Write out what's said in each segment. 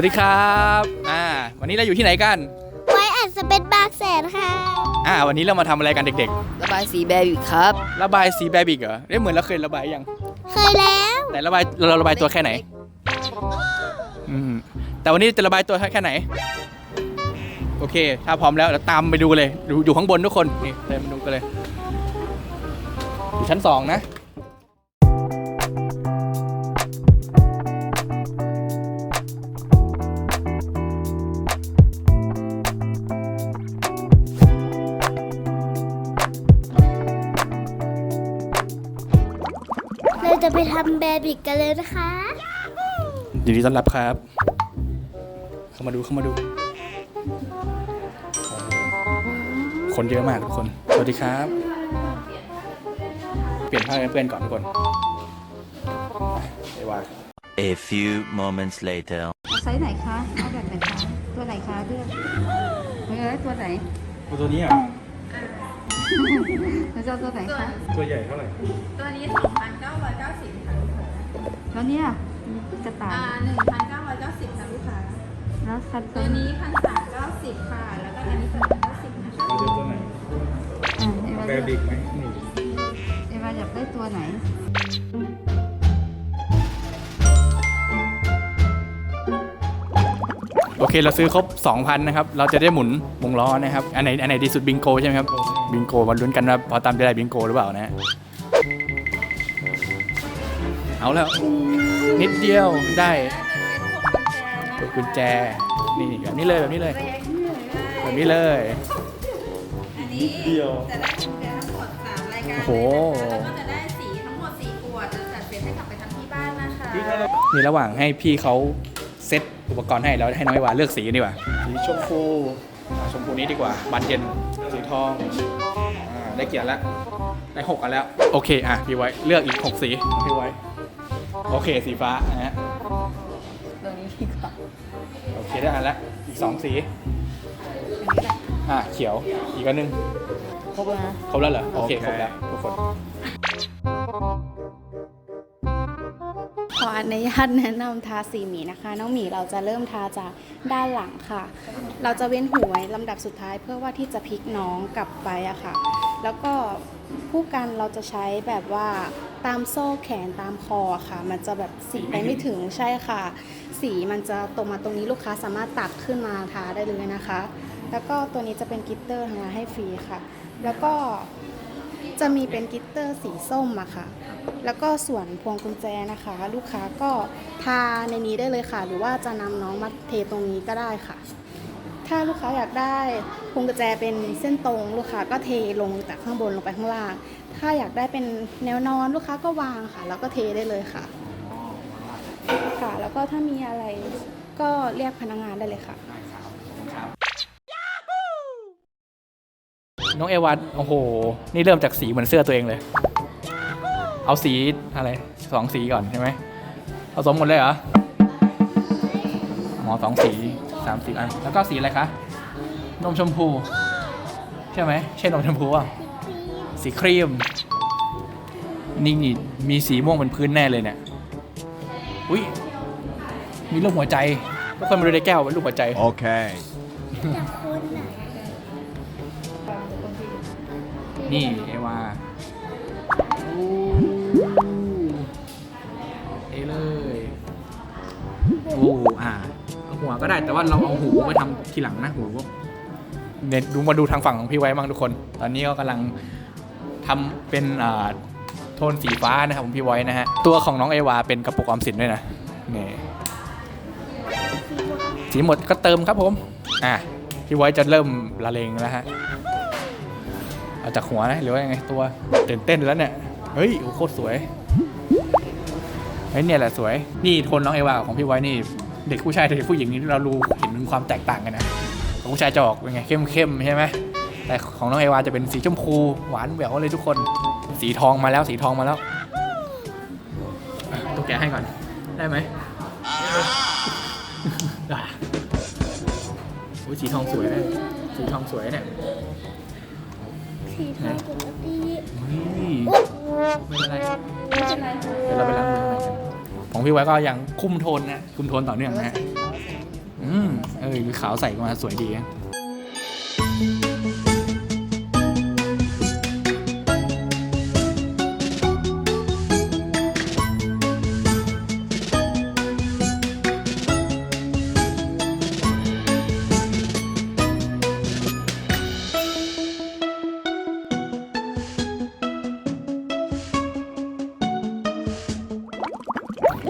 วัสดีครับอ่าวันนี้เราอยู่ที่ไหนกัน ไว้อัดสเปซบางแสนค่ะ อ่า วันนี้เรามาทำอะไรกันเด็กระบายสีแบบอีกครับๆ ระบายสีแบบิกเหรอได้เหมือนเราเคยระบายยัง เคยแล้วแต่ระบายเราระบายตัวแค่ไหน อืม แต่วันนี้จะระบายตัวแค่ไหน โอเค ถ้าพร้อมแล้วเราตามไปดูเลย ดูอยู่ข้างบนทุกคน นี่เดินมาดูกันเลย อยู่ชั้นสองนะ จะไปทำแบบิกกันเลยนะคะยินดีต้อนรับครับ เข้ามาดูเข้ามาดู คนเยอะมากทุกคน สวัสดีครับ เปลี่ยนผ้าให้เพื่อนก่อนทุกคนไปว่า A few moments later. เอาไซส์ไหนคะเอาแบบไหนคะ ตัวไหนคะเลือกเออตัวไหน ตัวนี้อะ เราจะเอาตัวไหนคะตัวใหญ่เท่าไหร่ตัวนี้ 2,990ค่ะลูกค้าแล้วเนี่ยกระต่ายอ่า1,990ค่ะลูกค้า แล้วคันตัวนี้1,390ค่ะ แล้วก็อันนี้2,090นะคะเราจะตัวไหนอ่าเอวาแบเลือกบิกไหมนี่เอวาอยากได้ตัวไหน โอเคเราซื้อครบ 2,000 นะครับ เราจะได้หมุนวงล้อนะครับ อันไหนอันไหนดีสุดบิงโกใช่ไหมครับ บิงโกมาลุ้นกันว่าพอตามจะได้บิงโกหรือเปล่านะฮะเอาแล้ว นิดเดียวได้กดกุญแจ นี่แบบนี้เลยแบบนี้เลย แบบนี้เลย อันนี้เดียวจะได้กุญแจทั้งหมด3รายการโอ้โห เลยนะคะแล้วก็จะได้สีทั้งหมด4ขวดจะจัดเซตให้กลับไปทำที่บ้านนะคะ นี่ระหว่างให้พี่เขาเซ็ต อุปกรณ์ให้แล้วให้น้องไอวาเลือกสีกันดีกว่าสีชมพูอ่าชมพูนี้ดีกว่าบานเย็นสีทองอ่าได้เกียรติแล้วได้หกอันแล้วโอเคอะพี่ไว้เลือกอีกหกสีของพี่ไว้โอเคสีฟ้านะฮะตัวนี้ดีกว่าโอเคได้อันแล้วอีกสองสีอะเขียวอีกอันหนึง ครบแล้วนะ ครบแล้วเหรอ โอเค ครบแล้วทุกคน ขออนุญาตแนะนำทาสีหมีนะคะ น้องหมีเราจะเริ่มทาจากด้านหลังค่ะ เราจะเว้นหัวไว้ลำดับสุดท้ายเพื่อว่าที่จะพลิกน้องกลับไปอะค่ะ แล้วก็ผู้กันเราจะใช้แบบว่าตามโซ่แขนตามคอค่ะ มันจะแบบสีไปไม่ถึงใช่ค่ะ สีมันจะตรงมาตรงนี้ลูกค้าสามารถตักขึ้นมาทาได้เลยนะคะ แล้วก็ตัวนี้จะเป็นกิตเตอร์ทำงานให้ฟรีค่ะ แล้วก็ จะมีเป็นกลิตเตอร์สีส้มอะค่ะ แล้วก็ส่วนพวงกุญแจนะคะ ลูกค้าก็ทาในนี้ได้เลยค่ะ หรือว่าจะนำน้องมาเทตรงนี้ก็ได้ค่ะ ถ้าลูกค้าอยากได้พวงกุญแจเป็นเส้นตรง ลูกค้าก็เทลงจากข้างบนลงไปข้างล่าง ถ้าอยากได้เป็นแนวนอนลูกค้าก็วางค่ะ แล้วก็เทได้เลยค่ะ ค่ะ แล้วก็ถ้ามีอะไรก็เรียกพนักงานได้เลยค่ะ น้องเอวัตโอ้โห นี่เริ่มจากสีเหมือนเสื้อตัวเองเลย เอาสีอะไรสองสีก่อนใช่ไหมผสมหมดเลยเหรอหมอสองสีสามสีอัน แล้วก็สีอะไรคะ นมชมพู ใช่ไหมใช่นมชมพูอะสีครีม นี่นี่มีสีม่วงบนพื้นแน่เลยเนี่ย อุ้ยมีรูปหัวใจทุกคนมาดูในแก้วเป็นรูปหัวใจ Okay. จากคนน่ะ นี่เอวาอเอเลยโอ้อ่าหัวก็ได้แต่ว่าเราเอาหูไปทำทีหลังนะหูเนี่ยดูมาดูทางฝั่งของพี่ไว้บ้างทุกคน ตอนนี้ก็กำลังทำเป็นอ่าโทนสีฟ้านะครับของพี่ไว้นะฮะ ตัวของน้องเอวาเป็นกระปุกออมสินด้วยนะนี่สีหมดก็เติมครับผม อะ พี่ไว้จะเริ่มละเลงแล้วฮะ เอาจากหัวนะหรือว่ายังไงตัวตื่นเต้นแล้วเนี่ย เฮ้ยโอ้โคตรสวยเฮ้ยเนี่ยแหละสวย นี่โทนน้องเอวาของพี่ไว้นี่ เด็กผู้ชายเด็กผู้หญิงนี่เรารู้เห็นถึงความแตกต่างกันนะของผู้ชายจะออกเป็นไงเข้มเข้มๆใช่ไหมแต่ของน้องเอวาจะเป็นสีชมพูหวานแหววเลยทุกคน สีทองมาแล้วสีทองมาแล้วอะตัวแกให้ก่อนได้ไหมโอ้ยสีทองสวยนะสีทองสวยเนี่ย สีทองปกตินี่ไม่เป็นไรเดี๋ยวเราไปล้างมือใหม่กันของพี่ไว้ก็ยังคุมโทนนะคุมโทนต่อเนื่องนะอืมเอขาวใส่มาสวยดีนะ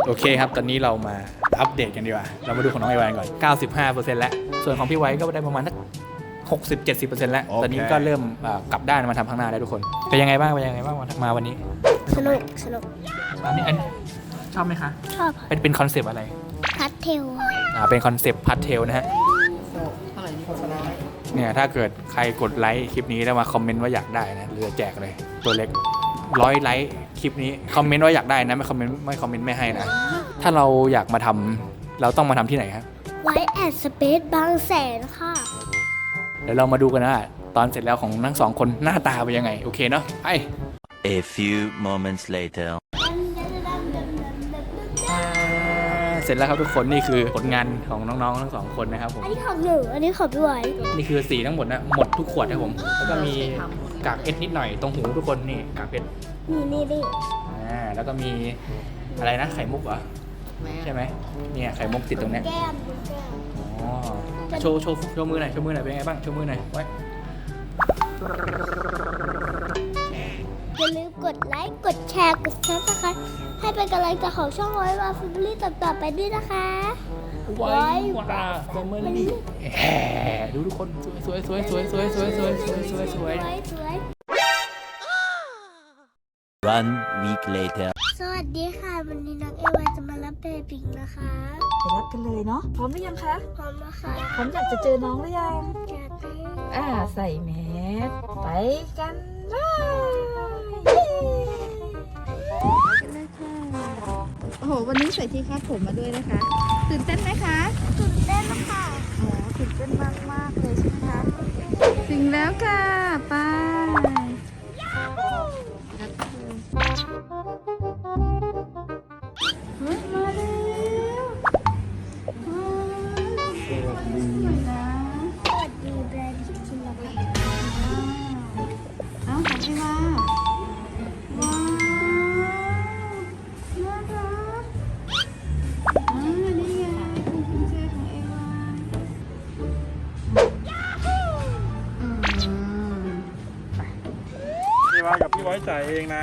โอเคครับ ตอนนี้เรามาอัปเดตกันดีกว่า เรามาดูของน้องไอวานก่อน 95%แล้ว ส่วนของพี่ไว้ก็ได้ประมาณสัก60-70%แล้ว ตอนนี้ก็เริ่มอ่ากลับด้านมาทำข้างหน้าได้ทุกคน เป็นยังไงบ้าง เป็นยังไงบ้างมาวันนี้ สนุกสนุกอันนี้อันชอบไหมคะ ชอบเป็นเป็นคอนเซปต์อะไร พัดเทลอ่า เป็นคอนเซปต์พัทเทลนะฮะ เนี่ย ถ้าเกิดใครกดไลค์คลิปนี้แล้วมาคอมเมนต์ว่าอยากได้นะ เรือแจกเลย ตัวเล็ก ร้อยไลค์คลิปนี้คอมเมนต์ว่าอยากได้นะไม่คอมเมนต์ไม่คอมเมนต์ไม่ให้นะ ถ้าเราอยากมาทำเราต้องมาทำที่ไหนครับ ไว้แอดสเปซบางแสนค่ะ เดี๋ยวเรามาดูกันนะตอนเสร็จแล้วของทั้งสองคนหน้าตาเป็นยังไง โอเคเนาะไป A few moments later. เสร็จแล้วครับทุกคนนี่คือผลงานของน้องๆทั้งสองคนนะครับผมอันนี้ของหนูอันนี้ของพี่ไว้นี่คือสีทั้งหมดนะหมดทุกขวดนะครับผมแล้วก็มีกากเพชรนิดหน่อยตรงหูทุกคนนี่กากเพชรนี่นี่นี่อ่าแล้วก็มีอะไรนะไข่มุกเหรอใช่ไหมเนี่ยไข่มุกติดตรงเนี้ยแก้มดูแก้มอ๋อโชว์โชว์โชว์มือหน่อยโชว์มือหน่อยเป็นไงบ้างโชว์มือหน่อยไว้ อย่าลืมกดไลค์ กดแชร์ กดซับสไครต์ให้เป็นกำลังใจของช่องไว้มาฟิลลี่ต่อๆไปด้วยนะคะไว้ว่าแฟมิลี่แหมดูทุกคนสวยสวยสวยสวยสวยสวยสวยสวยสวยสวยสวย One week later. สวัสดีค่ะ วันนี้น้องเอวาจะมารับเบบิกนะคะไปรับกันเลยเนาะพร้อมหรือยังคะพร้อมแล้วค่ะพร้อมอยากจะเจอน้องหรือยังจัดเลยอ่าใส่แมสไปกันเลยเย้ โอ้โห วันนี้ใส่ที่คาดผมมาด้วยนะคะ ตื่นเต้นไหมคะตื่นเต้นนะคะอ๋อตื่นเต้นมากมากๆเลยใช่ไหมคะ ถึงแล้วค่ะไปเฮ้ยมาแล้วว้าวสวยนะ ว่ากับพี่ไว้จ่ายเองนะ